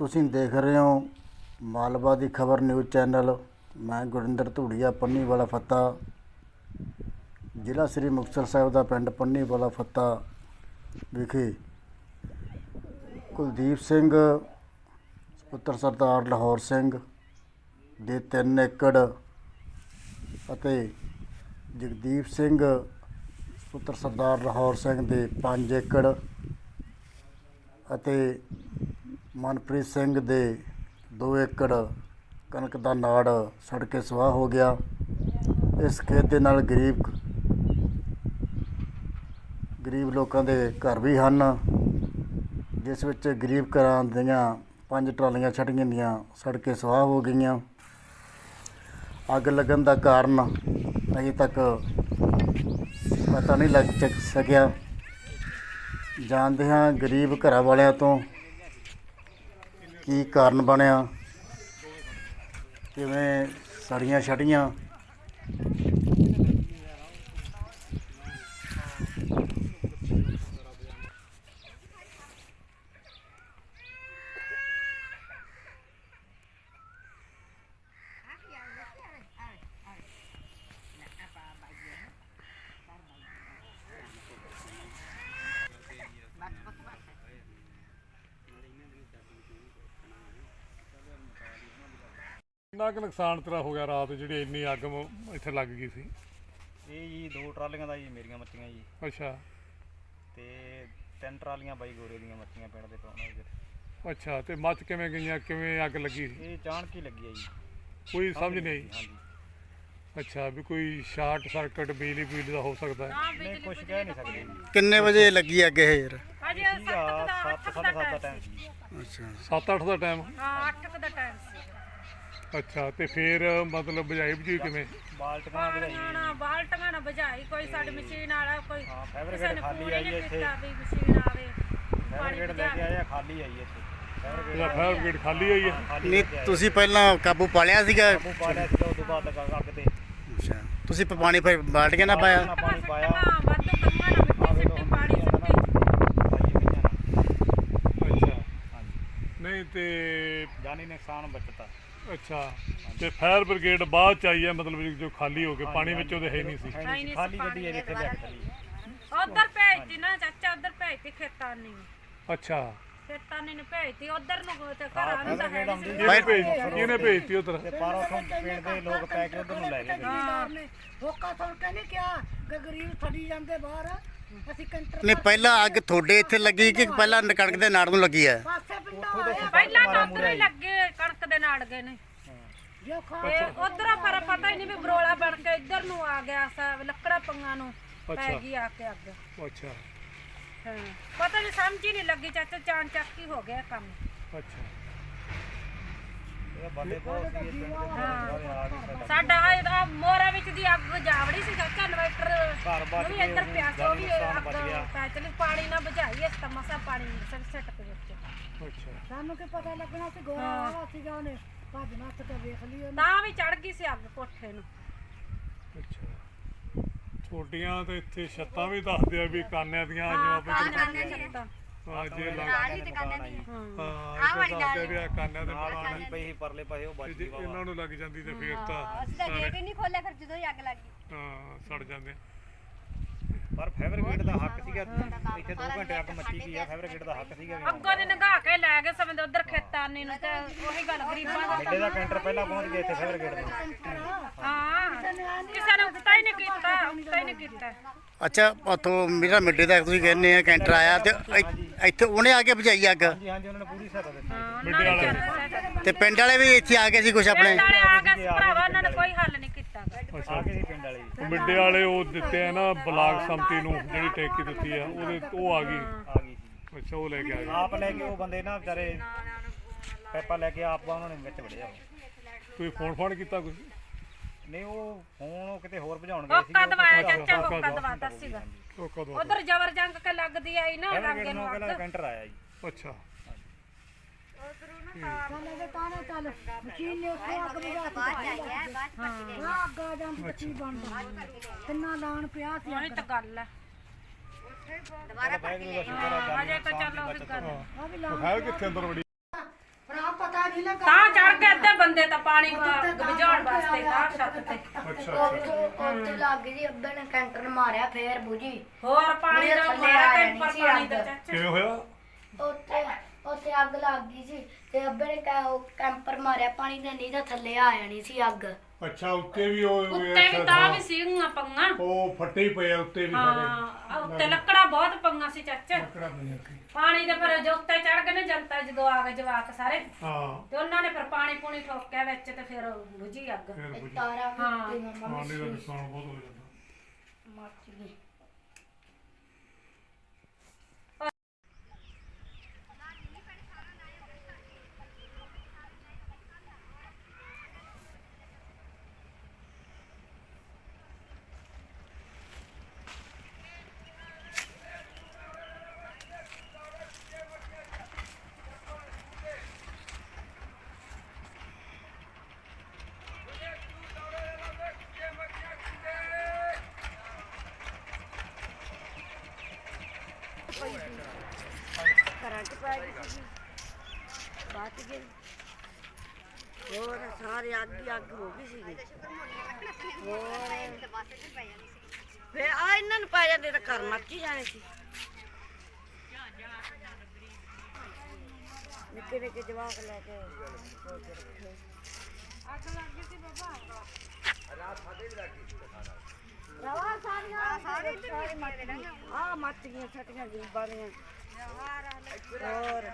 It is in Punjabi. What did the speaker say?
ਤੁਸੀਂ ਦੇਖ ਰਹੇ ਹੋ ਮਾਲਵਾ ਦੀ ਖਬਰ ਨਿਊਜ਼ ਚੈਨਲ। ਮੈਂ ਗੁਰਿੰਦਰ ਧੂੜੀਆ ਪੰਨੀ ਵਾਲਾ ਫੱਤਾ। ਜ਼ਿਲ੍ਹਾ ਸ੍ਰੀ ਮੁਕਤਸਰ ਸਾਹਿਬ ਦਾ ਪਿੰਡ ਪੰਨੀ ਵਾਲਾ ਫੱਤਾ ਵਿਖੇ ਕੁਲਦੀਪ ਸਿੰਘ, ਪੁੱਤਰ ਸਰਦਾਰ ਲਾਹੌਰ ਸਿੰਘ ਦੇ 3 ਏਕੜ ਅਤੇ ਜਗਦੀਪ ਸਿੰਘ, ਪੁੱਤਰ ਸਰਦਾਰ ਲਾਹੌਰ ਸਿੰਘ ਦੇ 5 ਏਕੜ ਅਤੇ ਮਨਪ੍ਰੀਤ ਸਿੰਘ ਦੇ 2 ਏਕੜ ਕਣਕ ਦਾ ਨਾੜ ਸੜ ਕੇ ਸਵਾਹ ਹੋ ਗਿਆ। ਇਸ ਖੇਤ ਦੇ ਨਾਲ ਗਰੀਬ ਗਰੀਬ ਲੋਕਾਂ ਦੇ ਘਰ ਵੀ ਹਨ। ਜਿਸ ਵਿੱਚ ਗਰੀਬ ਘਰਾਂ ਦੀਆਂ ਪੰਜ ਟਰਾਲੀਆਂ ਛੱਡੀਆਂ ਦੀਆਂ ਸੜ ਕੇ ਸਵਾਹ ਹੋ ਗਈਆਂ। ਅੱਗ ਲੱਗਣ ਦਾ ਕਾਰਨ ਅਜੇ ਤੱਕ ਪਤਾ ਨਹੀਂ ਲੱਗ ਚੱਕ ਸਕਿਆ। ਜਾਣਦੇ ਹਾਂ ਗਰੀਬ ਘਰਾਂ ਵਾਲਿਆਂ ਤੋਂ ਕੀ ਕਾਰਨ ਬਣਿਆ? ਕਿਵੇਂ ਸੜੀਆਂ ਛੜੀਆਂ ਕਿੰਨਾ ਕੁ ਨੁਕਸਾਨ ਤੇਰਾ ਹੋ ਗਿਆ ਰਾਤ ਜਿਹੜੀ ਇੰਨੀ ਅੱਗ ਮ- ਇੱਥੇ ਲੱਗ ਗਈ ਸੀ? ਇਹ ਜੀ ਦੋ ਟਰਾਲੀਆਂ ਦਾ ਜੀ ਮੇਰੀਆਂ ਮੱਛੀਆਂ ਜੀ। ਅੱਛਾ। ਤੇ ਤਿੰਨ ਟਰਾਲੀਆਂ ਬਾਈ ਗੋਰੇ ਦੀਆਂ ਮੱਛੀਆਂ ਪਿੰਡ ਦੇ ਪਾਉਣਾ ਜੀ ਅੱਛਾ ਤੇ ਮੱਚ ਕਿਵੇਂ ਗਈਆਂ ਕਿਵੇਂ ਅੱਗ ਲੱਗੀ ਸੀ? ਇਹ ਅਚਾਨਕ ਹੀ ਲੱਗੀ ਜੀ। ਕੋਈ ਸਮਝ ਨਹੀਂ ਆਈ? ਹਾਂਜੀ। ਅੱਛਾ ਵੀ ਕੋਈ ਸ਼ਾਰਟ ਸਰਕਟ ਬਿਜਲੀ ਬਿਜਲੀ ਦਾ ਹੋ ਸਕਦਾ ਹੈ? ਨਹੀਂ ਕੁਝ ਕਹਿ ਨਹੀਂ ਸਕਦੇ। ਜੀ ਕਿੰਨੇ ਵਜੇ ਲੱਗੀ ਅੱਗ ਇਹ ਯਾਰ? ਅਜੇ ਕੀ ਆ 7 7:30 ਦਾ ਟਾਈਮ ਸੀ। ਅੱਛਾ। 7-8 ਦਾ ਟਾਈਮ ਹਾਂ 8 ਦਾ ਟਾਈਮ ਸੀ। ਅੱਛਾ ਤੇ ਫਿਰ ਮਤਲਬ ਬੁਝਾਈ ਬੁਝੀ ਕਿਵੇਂ? ਬਾਲਟੀਆਂ ਵਧਾਈ ਨਾ ਬਾਲਟੀਆਂ ਨਾ ਬੁਝਾਈ ਕੋਈ ਸਾਡੀ ਮਸ਼ੀਨ ਵਾਲਾ ਕੋਈ ਹਾਂ ਕਿਸੇ ਫੈਬਰਿਕੇਟ ਨੇ ਖਾਲੀ ਪੂਰੀ ਆਈ ਨਹੀਂ ਇੱਥੇ। ਕੀਤਾ ਵੀ ਮਸ਼ੀਨ ਆਵੇ ਫੈਬਰਿਕੇਟ ਲੈ ਕੇ ਆਇਆ ਖਾਲੀ ਆਈ ਇੱਥੇ। ਇਹਦਾ ਫਾਇਰ ਬ੍ਰਿਗੇਡ ਖਾਲੀ ਹੋਈ ਹੈ? ਖਾਲੀ ਨਹੀਂ ਲੈ ਕੇ ਆਏ। ਤੁਸੀਂ ਪਹਿਲਾਂ ਕਾਬੂ ਪਾ ਲਿਆ ਸੀਗਾ? ਕਾਬੂ ਪਾ ਲਿਆ ਸੀ ਉਸ ਤੋਂ ਬਾਅਦ ਲੱਗਾ ਅੱਗ ਤੇ। ਅੱਛਾ ਤੁਸੀਂ ਪ- ਪਾਣੀ ਫਿਰ ਬਾਲਟੀਆਂ ਨਾਲ ਪਾਇਆ? ਨਾ ਪਾਣੀ ਪਾਇਆ। ਵੱਧ ਕੰਮਾਂ ਨਾ ਮਿੱਟੀ ਸਿੱਟੀ ਪਾਣੀ ਸਿੱਟੀ। ਪਾਈਏ ਗਈਆਂ ਨਾ। ਅੱਛਾ। ਹਾਂਜੀ। ਨਹੀਂ ਤੇ ਜਾਨੀ ਨੁਕਸਾਨ ਬਚਤਾ। ਅੱਛਾ ਤੇ ਫਾਇਰ ਬ੍ਰਿਗੇਡ ਬਾਅਦ ਚ ਆਈ ਹੈ ਮਤਲਬ ਜੋ ਖਾਲੀ ਹੋ ਕੇ ਪਾਣੀ ਵਿੱਚ ਉਹਦੇ ਹੈ ਨਹੀਂ ਸੀ। ਨਹੀਂ ਖਾਲੀ ਗੱਡੀ ਹੈ ਜਿੱਥੇ ਲਿਆ ਕੇ ਚਲੀ ਉਧਰ ਭੇਜਤੀ ਨਾ ਚਾਚਾ ਉਧਰ ਭੇਜਤੀ ਖੇਤਾਂ ਨੇ। ਅੱਛਾ। ਖੇਤਾਂ ਨੇ ਭੇਜਤੀ ਉਧਰ ਨੂੰ ਤੇ ਘਰਾਂ ਨੂੰ ਤਾਂ ਹੈ ਨਹੀਂ ਸੀ। ਕਿਹਨੇ ਭੇਜ ਕਿਹਨੇ ਭੇਜਤੀ ਉਧਰ? ਤੇ ਪਰ ਪਿੰਡ ਦੇ ਲੋਕ ਪੈ ਕੇ ਉਧਰ ਨੂੰ ਲੈ ਗਏ। ਨੇ ਹੋਕਾ ਸੁਣ ਕੇ ਨਹੀਂ ਕਿਹਾ ਕਿ ਗਰੀਬ ਛੱਡੀ ਜਾਂਦੇ ਬਾਹਰ। ਅਸੀਂ ਕੰਟਰ ਨਹੀਂ ਪਹਿਲਾਂ ਅੱਗ ਤੁਹਾਡੇ ਇੱਥੇ ਲੱਗੀ ਕਿ ਪਹਿਲਾਂ ਕਣਕ ਦੇ ਨਾੜ ਨੂੰ ਲੱਗੀ ਹੈ? ਪਾਸੇ ਪਿੰਡੋਂ ਆਏ ਪਹਿਲਾਂ ਹੀ ਲੱਗੇ ਕਣਕ ਦੇ ਨਾੜ ਗਏ ਨੇ। ਜੋ ਖਾ ਤੇ ਉਧਰੋਂ ਫਿਰ ਪਤਾ ਹੀ ਨਹੀਂ ਵੀ ਬਰੋਲਾ ਬਣ ਕੇ ਇੱਧਰ ਨੂੰ ਆ ਗਿਆ ਸਭ ਲੱਕੜਾ ਪੰਗਾਂ ਨੂੰ ਪੈ। ਗਈ ਆ ਕੇ ਅੱਗ। ਅੱਛਾ। ਹਾਂ ਪਤਾ ਨਹੀਂ ਸਮਝ ਹੀ ਨਹੀਂ ਲੱਗੀ ਚਾਚਾ ਚਾਣ ਚੱਕ ਹੋ ਗਿਆ ਕੰਮ। ਅੱਛਾ। ਦੇ ਗਏ ਸਾਡਾ ਆ ਮੋਰਾ ਵਿੱਚ ਦੀ ਅੱਗ ਜਾਵੜੀ ਸੀ ਚਾਚਾ ਇਨਵਰਟਰ ਉਹ ਵੀ ਇੱਧਰ ਪਿਆ ਸੀ ਉਹ ਵੀ ਅੱਗ ਬਚ ਗਿਆ। ਪੈ ਚਲੀ ਪਾਣੀ ਨਾ ਬੁਝਾਈ ਇਸ ਤਮਸਾ ਪਾਣੀ ਸਭ ਸੱਟ ਕੇ ਵਿੱਚ। ਅੱਛਾ। ਸਾਨੂੰ ਕੀ ਪਤਾ ਲੱਗਣਾ ਸੀ ਗੋਰਾ ਆਇਆ ਸੀਗਾ ਉਹਨੇ ਭੱਜ ਨੱਸ ਕੇ ਵੇਖ ਲਈ ਉਹਨੇ। ਤਾਂ ਵੀ ਚੜ ਗਈ ਸੀ ਅੱਗ ਕੋਠੇ ਨੂੰ। ਅੱਛਾ। ਛੋਟੀਆਂ ਤੇ ਇੱਥੇ ਛੱਤਾਂ ਵੀ ਦੱਸਦੇ ਆ ਵੀ ਕਾਨਿਆਂ ਦੀਆਂ ਜਿਵੇਂ ਆਪਾਂ ਕਾਨੇ ਛੱਤਾਂ। ਹਾਂ ਜੇ ਲੱਗ ਨਾਲ ਹੀ ਦੁਕਾਨਾਂ ਦੀ ਹਾਂ। ਇਹ ਦੱਸਦੇ ਵੀ ਆ ਕਾਨਿਆਂ ਦੇ ਨਾਲ ਖਾਲੀ ਪਈ ਸੀ ਪਰਲੇ ਪਾਸੇ ਉਹ ਤੇ ਬਚ ਗਈ ਇਹਨਾਂ ਨੂੰ ਲੱਗ ਜਾਂਦੀ ਤੇ ਫਿਰ ਤਾਂ ਅਸੀਂ ਤਾਂ ਗੇਟ ਹੀ ਨਹੀਂ ਖੋਲਿਆ ਫਿਰ ਜਦੋਂ ਹੀ ਅੱਗ ਲੱਗ ਗਈ। ਹਾਂ ਸੜ ਜਾਂਦੇ। ਪਰ ਫੈਬਰਿਕੇਟ ਦਾ ਹੱਕ ਸੀਗਾ। ਇੱਥੇ 2 ਘੰਟੇ ਅੱਗ ਮੱਚੀ ਗਈ ਆ ਫੈਬਰਿਕੇਟ ਦਾ ਹੱਕ ਸੀਗਾ ਅੱਗੋਂ ਦੇ ਨਗਾ ਕੇ ਲੈ ਗਏ ਸਮੇਂ ਉਧਰ ਖੇਤਾਂ ਨੇ ਨੂੰ ਤੇ ਉਹੀ ਗੱਲ ਗਰੀਬਾਂ ਦਾ ਦਾ ਕੈਂਟਰ ਪਹਿਲਾਂ ਪਹੁੰਚ ਗਿਆ ਇੱਥੇ ਫੈਬਰਿਕੇਟ ਦੇ ਹਾਂ। ਕਿਸੇ ਨੇ ਉਕਤਾ ਹੀ ਨਹੀਂ ਕੀਤਾ ਉਕਤਾ ਹੀ ਨਹੀਂ ਕੀਤਾ। ਅੱਛਾ ਉਥੋਂ ਮੇਰਾ ਮਿੱਡੇ ਦਾ ਤੁਸੀਂ ਕਹਿੰਦੇ ਆ ਕੈਂਟਰ ਆਇਆ ਤੇ ਇ- ਇੱਥੇ ਉਹਨੇ ਆ ਕੇ ਬੁਝਾਈ ਅੱਗ? ਹਾਂਜੀ ਹਾਂਜੀ ਉਹਨਾਂ ਨੇ ਪੂਰੀ ਸਹਾਇਤਾ ਦਿੱਤੀ। ਮਿੱਡੇ ਵਾਲੇ ਤੇ ਪਿੰਡ ਵਾਲੇ ਵੀ ਇੱਥੇ ਆ ਗਏ ਸੀ ਕੁਝ ਆਪਣੇ? ਨਾਲੇ ਆ ਗਏ ਸੀ ਭਰਾਵਾ ਉਹਨਾਂ ਨੇ ਕੋਈ ਹੱਲ ਨਹੀਂ ਕੀਤਾ। ਆ ਗਏ ਸੀ ਪਿੰਡ ਵਾਲੇ। ਵੀ। ਉਹ ਮਿੱਡੇ ਵਾਲੇ ਉਹ ਦਿੱਤੇ ਆ ਨਾ ਬਲਾਕ ਸੰਮਤੀ ਨੂੰ ਜਿਹੜੀ ਟੇਕੀ ਦਿੱਤੀ ਆ ਉਹਦੇ ਉਹ ਆ ਗਈ। ਆ ਗਈ ਸੀ। ਅੱਛਾ ਉਹ ਲੈ ਕੇ ਆ ਗਏ। ਆਪ ਲੈ ਕੇ ਉਹ ਬੰਦੇ ਨਾ ਵਿਚਾਰੇ ਪੈਪਾ ਲੈ ਕੇ ਆਪ ਉਹਨਾਂ ਨੇ ਵਿੱਚ ਵੜਿਆ। ਕੋਈ ਫੋਨ ਫਾਨ ਕੀਤਾ ਕੋਈ? ਨਹੀਂ ਉਹ ਫੋਨ ਉਹ ਕਿਤੇ ਹੋਰ ਭਜਾਉਣ ਗਏ ਸੀ ਹੋਕਾ ਦਵਾਇਆ ਚਾਚਾ ਹੋਕਾ ਦਵਾਤਾ ਸੀਗਾ। ਉਹ ਕਦੋਂ ਉਧਰ ਜ਼ਬਰ ਜੰਗ ਕੇ ਲੱਗਦੀ ਆਈ ਨਾ ਲਾਗੇ ਨੂੰ ਕਹਿੰਦਾ ਕੈਂਟਰ ਆਇਆ ਜੀ। ਅੱਛਾ। ਤਾਣੇ ਚੱਲ ਮਸ਼ੀਨ ਨੇ ਉੱਥੇ ਅੱਗ ਬੁਝਾ ਦਿੱਤੀ। ਹੈ। ਅੱਗ ਆ ਜਾਂਦੀ ਤਾਂ ਕੀ ਬਣਦਾ ਕਿੰਨਾ ਲਾਣ ਪਿਆ ਸੀ ਉਹੀ ਤਾਂ ਗੱਲ ਹੈ ਦੁਬਾਰਾ ਵਾਹਿਗੁਰੂ ਦਾ ਸ਼ੁਕਰ ਆ ਅਜੇ ਤਾਂ ਚੱਲ ਉਹੀ ਗੱਲ ਆ ਵੀ ਲਾ ਹੈ ਕਿੱਥੇ ਅੰਦਰ ਵੜੀ? ਨਹੀਂ ਲੱਗਾ। ਤਾਂ ਚੜ ਕੇ ਅੱਧੇ ਬੰਦੇ ਪਾਣੀ ਬੁਝਾਉਣ ਵਾਸਤੇ ਤਾਂ ਛੱਤ ਤੇ। ਅੱਛਾ ਅੱਛਾ। ਉੱਥੇ ਲੱਗ ਗਈ ਅੱਬੇ ਨੇ ਕੈਂਟਰ ਮਾਰਿਆ ਫੇਰ ਬੁਝੀ। ਹੋਰ ਪਾਣੀ ਦਾ ਥੱਲੇ ਮਾਰਾ ਆ ਕੈਂਪਰ ਜਾਣੀ ਸੀ ਪਾਣੀ। ਦਾ ਚਾਚਾ। ਕਿਵੇਂ ਹੋਇਆ? ਉੱਥੇ ਉੱਥੇ ਅੱਗ ਲੱਗ ਗਈ ਸੀ ਤੇ ਅੱਬੇ ਨੇ ਕੈ- ਉਹ ਕੈਂਪਰ ਮਾਰਿਆ ਪਾਣੀ ਦੇ ਨਹੀਂ ਤਾਂ ਥੱਲੇ ਆ ਜਾਣੀ ਸੀ ਅੱਗ। ਅੱਛਾ ਉੱਤੇ ਵੀ ਉਹ ਉੱਤੇ ਵੀ ਤਾਂ ਵੀ ਸੀਗੀਆਂ ਪੰਗਾ। ਉਹ ਫੱਟੇ ਹੀ ਪਏ ਆ ਉੱਤੇ ਵੀ ਸਾਰੇ। ਹਾਂ ਉੱਤੇ ਲੱਕੜਾਂ ਬਹੁਤ ਪੰਗਾ ਸੀ ਚਾਚਾ। ਲੱਕੜਾਂ ਪਈਆਂ ਸੀ। ਪਾਣੀ ਦੇ ਫਿਰ ਜੋ ਉੱਤੇ ਚੜ ਗਏ ਨੇ ਜਨਤਾ ਜਦੋਂ ਆ ਗਏ ਜਵਾਕ ਸਾਰੇ। ਹਾਂ। ਤੇ ਉਹਨਾਂ ਨੇ ਫਿਰ ਪਾਣੀ ਪੂਣੀ ਠੋਕਿਆ ਵਿੱਚ ਤੇ ਫਿਰ ਬੁਝੀ ਅੱਗ। ਫਿਰ ਬੁਝੀ। ਤਾਰਾ ਹਾਂ। ਮੰਮਾ ਪਾਣੀ ਦਾ ਨੁਕਸਾਨ ਬਹੁਤ ਹੋ ਜਾਂਦਾ। ਮੱਚ ਗਈ ਕਰੰਟ ਪੈ ਗਈ ਸੀ ਬਚ ਗਏ ਹੋਰ ਸਾਰੇ ਅੱਗ ਹੀ ਅੱਗ ਹੋ ਗਈ ਸੀ ਵੇ ਆ ਇਹਨਾਂ ਨੂੰ ਪੈ ਜਾਂਦੇ ਤਾਂ ਘਰ ਮੱਚ ਹੀ ਜਾਣੇ ਸੀ ਨਿੱਕੇ ਨਿੱਕੇ ਜਵਾਕ ਲੈ ਕੇ। ਰਵਾ ਸਾਰੇ ਸਾਰੇ ਮੱਚ ਗਈਆਂ ਛਟੀਆਂ ਗਰੀਬਾਂ ਦੀਆਂ ਹੋਰ।